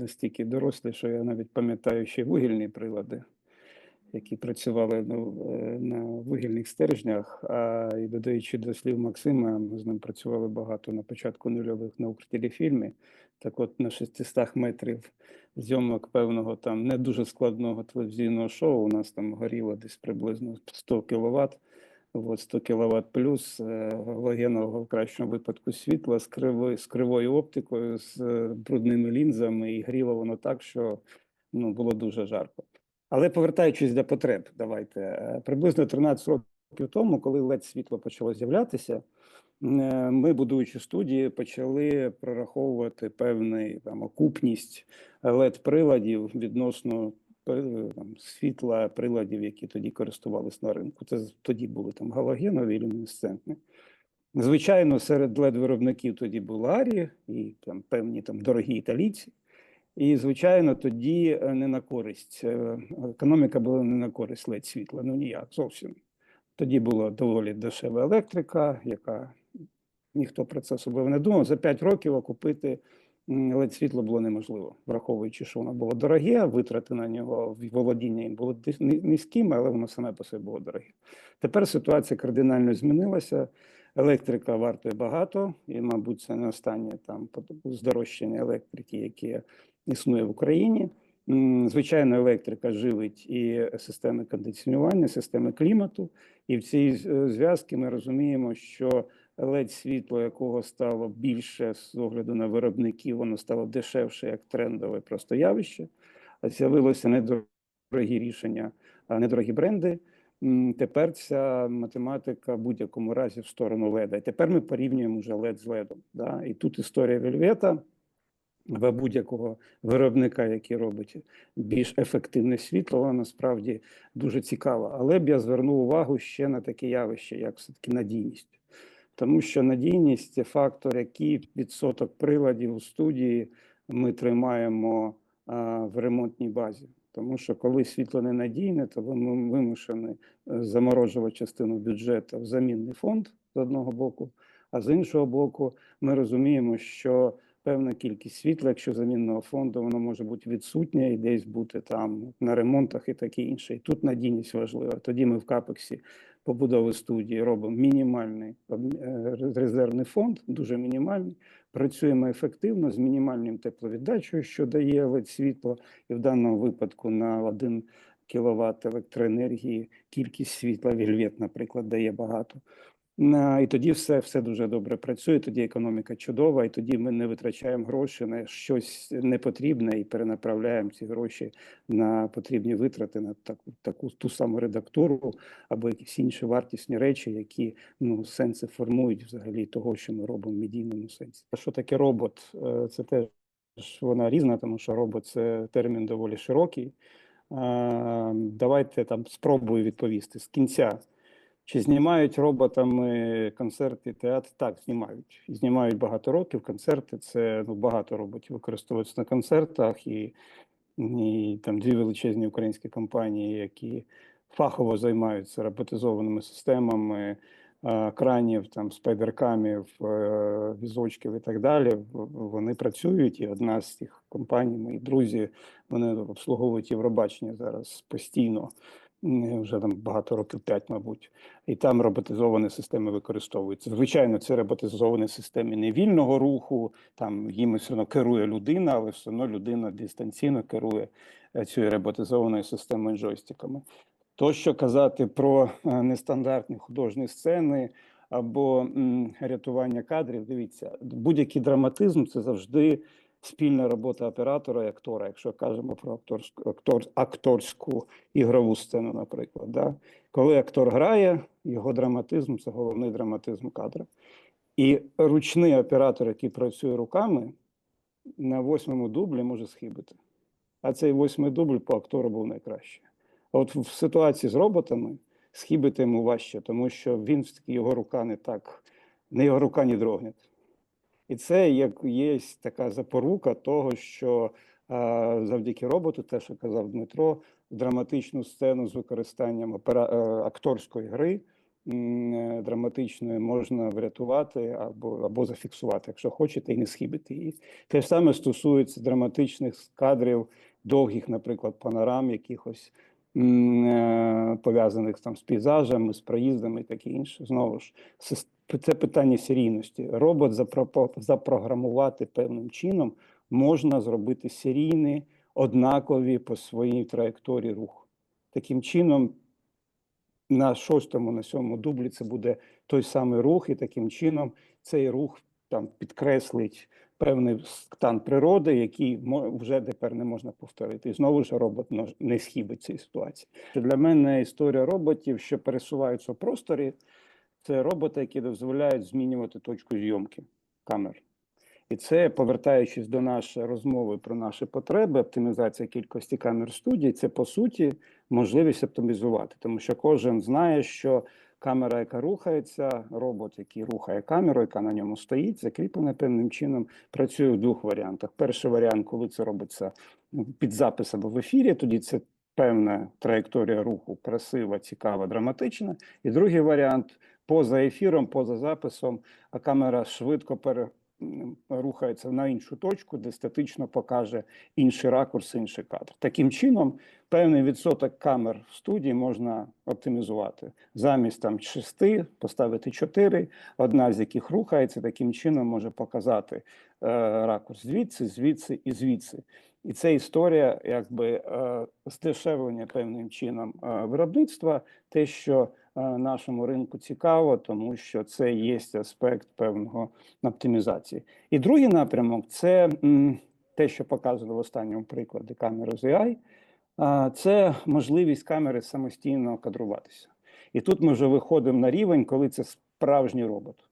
настільки дорослий, що я навіть пам'ятаю ще вугільні прилади, які працювали ну, е, на вугільних стержнях. А і додаючи до слів Максима, ми з ним працювали багато на початку нульових на Укртелефільмі. Так от на 600 метрів зйомок певного там не дуже складного телевізійного шоу. У нас там горіло десь приблизно 100 кВт. От 100 кВт плюс е, галогенового в кращому випадку світла з кривою, з кривою оптикою, з е, брудними лінзами, і гріло воно так, що ну, було дуже жарко. Але повертаючись до потреб, давайте Е, приблизно 13 років тому, коли led світло почало з'являтися, е, ми, будуючи студії, почали прораховувати певну окупність led приладів відносно там, світла приладів, які тоді користувались на ринку. Це тоді були там галогенові люмінесцентні. Звичайно, серед led виробників тоді були Арі і там певні там дорогі італійці. І, звичайно, тоді е, не на користь. е, Економіка була не на користь ледь світла, ну ніяк зовсім. Тоді була доволі дешева електрика, яка ніхто про це особливо не думав. За 5 років окупити ледь світло було неможливо, враховуючи, що воно було дороге, витрати на нього володіння їм були низькими, але воно саме по собі було дороге. Тепер ситуація кардинально змінилася. Електрика вартує багато, і, мабуть, це не останнє там здорожчання електрики, яке існує в Україні. Звичайно, електрика живить і системи кондиціонування, системи клімату. І в цій зв'язці ми розуміємо, що ледь світло, якого стало більше з огляду на виробників, воно стало дешевше як трендове просто явище. А з'явилося недорогі рішення, а недорогі бренди. Тепер ця математика в будь-якому разі в сторону леда. І тепер ми порівнюємо вже лед з ледом. Да? І тут історія Вельвета в будь-якого виробника, який робить більш ефективне світло, вона насправді дуже цікава. Але б я звернув увагу ще на таке явище, як все-таки надійність. Тому що надійність це фактор, який відсоток приладів у студії ми тримаємо в ремонтній базі. Тому що коли світло ненадійне, то ви ми вимушені е, заморожувати частину бюджету в замінний фонд з одного боку, а з іншого боку, ми розуміємо, що певна кількість світла, якщо замінного фонду, воно може бути відсутнє і десь бути там на ремонтах і таке інше. І тут надійність важлива. Тоді ми в капексі побудови студії робимо мінімальний е, резервний фонд, дуже мінімальний. Працюємо ефективно з мінімальним тепловіддачею, що дає LED світло, і в даному випадку на 1 кВт електроенергії кількість світла вільвет, наприклад, дає багато. На- І тоді все, все дуже добре працює, тоді економіка чудова, і тоді ми не витрачаємо гроші на щось непотрібне і перенаправляємо ці гроші на потрібні витрати на таку, таку ту саму редактуру або якісь інші вартісні речі, які ну, сенси формують взагалі того, що ми робимо в медійному сенсі. Що таке робот? Е, Це теж вона різна, тому що робот це термін доволі широкий. Давайте там спробую відповісти з кінця. Чи знімають роботами концерти, театр? Так, знімають. І знімають багато років. Концерти це ну, багато роботів використовуються на концертах, і, і там дві величезні українські компанії, які фахово займаються роботизованими системами а, кранів, там спайдеркамів, е, візочків і так далі. Вони працюють, і одна з цих компаній, мої друзі, вони обслуговують Євробачення зараз постійно. Вже там багато років, п'ять, мабуть і там роботизовані системи використовуються. Звичайно, це роботизовані системи не вільного руху, там їм все одно керує людина, але все одно людина дистанційно керує е, цією роботизованою системою джойстиками. То, що казати про е, нестандартні художні сцени або м, рятування кадрів, дивіться, будь-який драматизм це завжди спільна робота оператора і актора, якщо кажемо про акторську, актор, акторську ігрову сцену, наприклад. Да? Коли актор грає, його драматизм це головний драматизм кадра. І ручний оператор, який працює руками, на восьмому дублі може схибити. А цей восьмий дубль по актору був найкраще. А от в ситуації з роботами схибити йому важче, тому що він його рука не так, не його рука не дрогне. І це як є така запорука того, що завдяки роботу, те, що казав Дмитро, драматичну сцену з використанням опера... е, акторської гри е, драматичної можна врятувати або, або зафіксувати, якщо хочете, і не схибити її. Те ж саме стосується драматичних кадрів, довгих, наприклад, панорам, якихось е, пов'язаних там з пейзажами, з проїздами і таке інше. Знову ж, це питання серійності. Робот запрограмувати певним чином можна зробити серійний, однакові по своїй траєкторії рух. Таким чином, на шостому, на сьомому дублі це буде той самий рух, і таким чином цей рух там підкреслить певний стан природи, який вже тепер не можна повторити. І знову ж робот не схибить цій ситуації. Для мене історія роботів, що пересуваються в просторі, це роботи, які дозволяють змінювати точку зйомки камер. І це, повертаючись до нашої розмови про наші потреби, оптимізація кількості камер студій, це по суті можливість оптимізувати, тому що кожен знає, що камера, яка рухається, робот, який рухає камеру, яка на ньому стоїть, закріплена певним чином, працює в двох варіантах. Перший варіант, коли це робиться під запис або в ефірі, тоді це певна траєкторія руху, красива, цікава, драматична. І другий варіант поза ефіром, поза записом, а камера швидко пере, рухається на іншу точку, де статично покаже інший ракурс, інший кадр. Таким чином, певний відсоток камер в студії можна оптимізувати. Замість там шести поставити чотири, одна з яких рухається, таким чином може показати е, ракурс звідси, звідси і звідси. І це історія, якби е, здешевлення певним чином е, виробництва, те, що нашому ринку цікаво, тому що це є аспект певного оптимізації. І другий напрямок це те, що показували в останньому прикладі камери ZI, а, це можливість камери самостійно кадруватися. І тут ми вже виходимо на рівень, коли це справжній робот.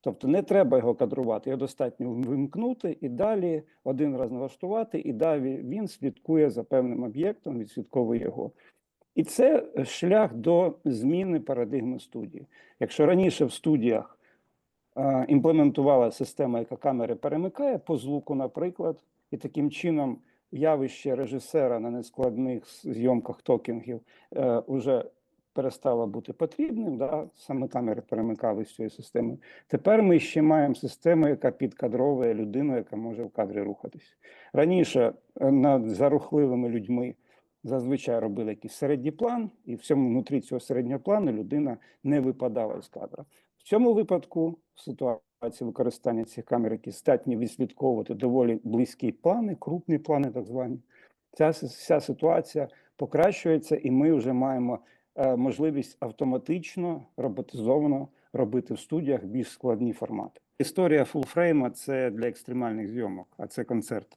Тобто не треба його кадрувати, його достатньо вимкнути і далі один раз налаштувати, і далі він слідкує за певним об'єктом, відслідковує його. І це шлях до зміни парадигми студії. Якщо раніше в студіях е, імплементувала система, яка камери перемикає по звуку, наприклад, і таким чином явище режисера на нескладних зйомках токінгів е, уже перестало бути потрібним. Да? Саме камери перемикали з цією системою. Тепер ми ще маємо систему, яка підкадровує людину, яка може в кадрі рухатись. Раніше е, над зарухливими людьми зазвичай робили якийсь середній план, і в цьому внутрі цього середнього плану людина не випадала з кадра. В цьому випадку в ситуації використання цих камер, які здатні відслідковувати доволі близькі плани, крупні плани, так звані, ця вся ситуація покращується, і ми вже маємо е, можливість автоматично роботизовано робити в студіях більш складні формати. Історія фулфрейма це для екстремальних зйомок, а це концерти.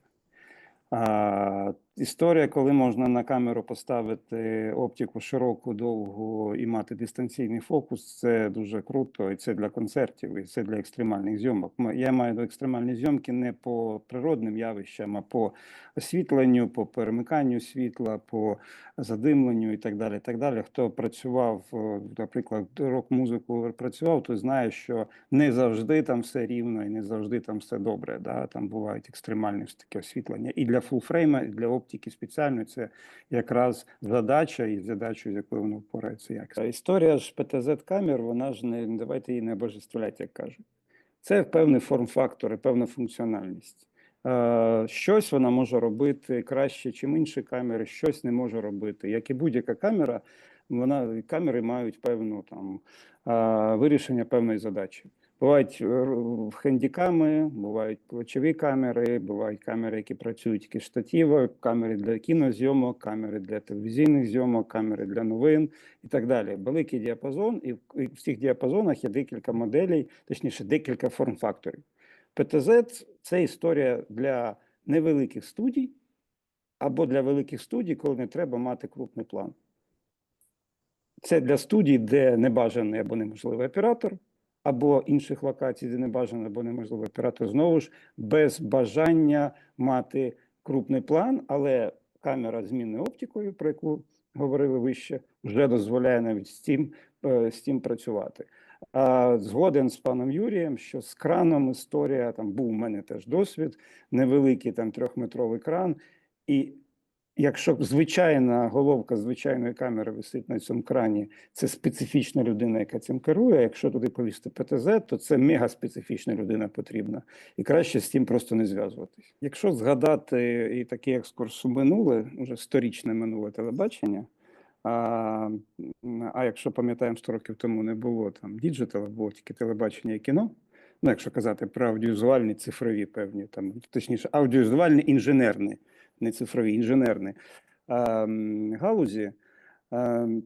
Історія, коли можна на камеру поставити оптику широку, довгу і мати дистанційний фокус, це дуже круто, і це для концертів, і це для екстремальних зйомок. Я маю до екстремальні зйомки не по природним явищам, а по освітленню, по перемиканню світла, по задимленню і так далі. Так далі. Хто працював, е, наприклад, рок-музику працював, то знає, що не завжди там все рівно і не завжди там все добре. Да? Там бувають екстремальні такі освітлення. І для фулфрейма, і для оптики спеціальної це якраз задача і задача, з якою воно впорається. Як історія ж ПТЗ камер, вона ж не давайте її не обожествлять, як кажуть. Це певний форм-фактор і певна функціональність. Щось вона може робити краще, чим інші камери, щось не може робити. Як і будь-яка камера, вона камери мають певну там вирішення певної задачі. Бувають е, хендіками, бувають плечові камери, бувають камери, які працюють тільки штативо, камери для кінозйомок, камери для телевізійних зйомок, камери для новин і так далі. Великий діапазон, і в цих діапазонах є декілька моделей, точніше, декілька форм-факторів. ПТЗ це історія для невеликих студій або для великих студій, коли не треба мати крупний план. Це для студій, де небажаний або неможливий оператор, або інших локацій, де небажаний або неможливий оператор, знову ж без бажання мати крупний план, але камера з змінною оптикою, про яку говорили вище, вже дозволяє навіть з тим, е, з тим працювати. А, Згоден з паном Юрієм, що з краном історія там був у мене теж досвід, невеликий там трьохметровий кран, і якщо звичайна головка звичайної камери висить на цьому крані, це специфічна людина, яка цим керує. Якщо туди повісти ПТЗ, то це мегаспецифічна людина потрібна. І краще з тим просто не зв'язуватись. Якщо згадати і такий екскурс у минуле, уже сторічне минуле телебачення. А, а якщо пам'ятаємо, 100 років тому не було там діджиталу, було тільки телебачення і кіно. Ну, якщо казати про аудіовізуальні цифрові певні, там точніше, аудіовізуальні інженерні, не цифрові, інженерні галузі,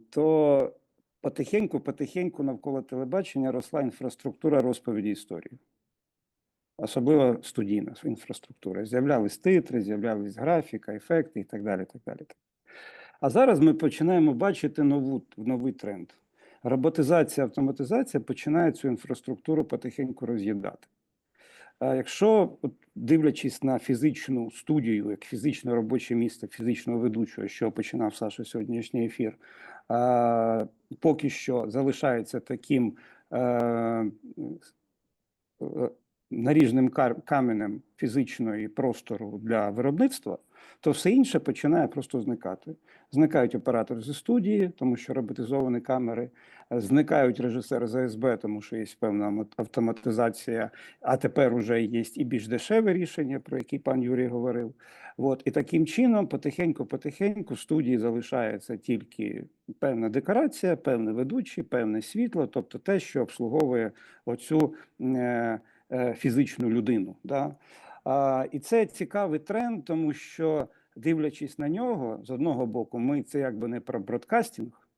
то потихеньку, потихеньку навколо телебачення росла інфраструктура розповіді історії. Особливо студійна інфраструктура. З'являлись титри, з'являлись графіка, ефекти і так далі. Так далі. А зараз ми починаємо бачити нову, новий тренд. Роботизація, автоматизація починає цю інфраструктуру потихеньку роз'їдати. Якщо, дивлячись на фізичну студію, як фізичне робоче місце фізичного ведучого, що починав Саша сьогоднішній ефір, поки що залишається таким е, е, наріжним каменем фізичної простору для виробництва, то все інше починає просто зникати. Зникають оператори зі студії, тому що роботизовані камери, зникають режисери з АСБ, тому що є певна автоматизація, а тепер вже є і більш дешеве рішення, про які пан Юрій говорив. От, і таким чином, потихеньку-потихеньку, студії залишається тільки певна декорація, певне ведучий, певне світло, тобто те, що обслуговує оцю е, е, фізичну людину. Да? І це цікавий тренд, тому що, дивлячись на нього, з одного боку, ми це якби не про бродкастинг,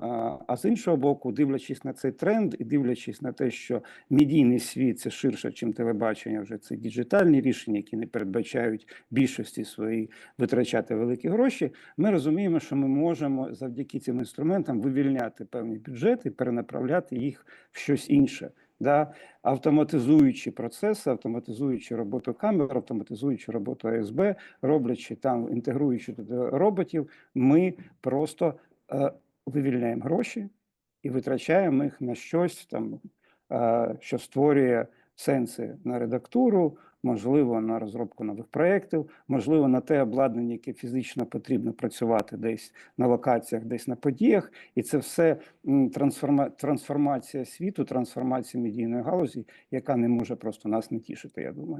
а, а з іншого боку, дивлячись на цей тренд і дивлячись на те, що медійний світ це ширше, ніж телебачення, вже це діджитальні рішення, які не передбачають більшості свої витрачати великі гроші. Ми розуміємо, що ми можемо завдяки цим інструментам вивільняти певні бюджети, перенаправляти їх в щось інше. Да? Автоматизуючи процеси, автоматизуючи роботу камер, автоматизуючи роботу АСБ, роблячи там, інтегруючи туди роботів, ми просто е, вивільняємо гроші і витрачаємо їх на щось там, е, що створює сенси на редактуру, можливо, на розробку нових проєктів, можливо, на те обладнання, яке фізично потрібно працювати десь на локаціях, десь на подіях, і це все трансформа- трансформація світу, трансформація медійної галузі, яка не може просто нас не тішити, я думаю.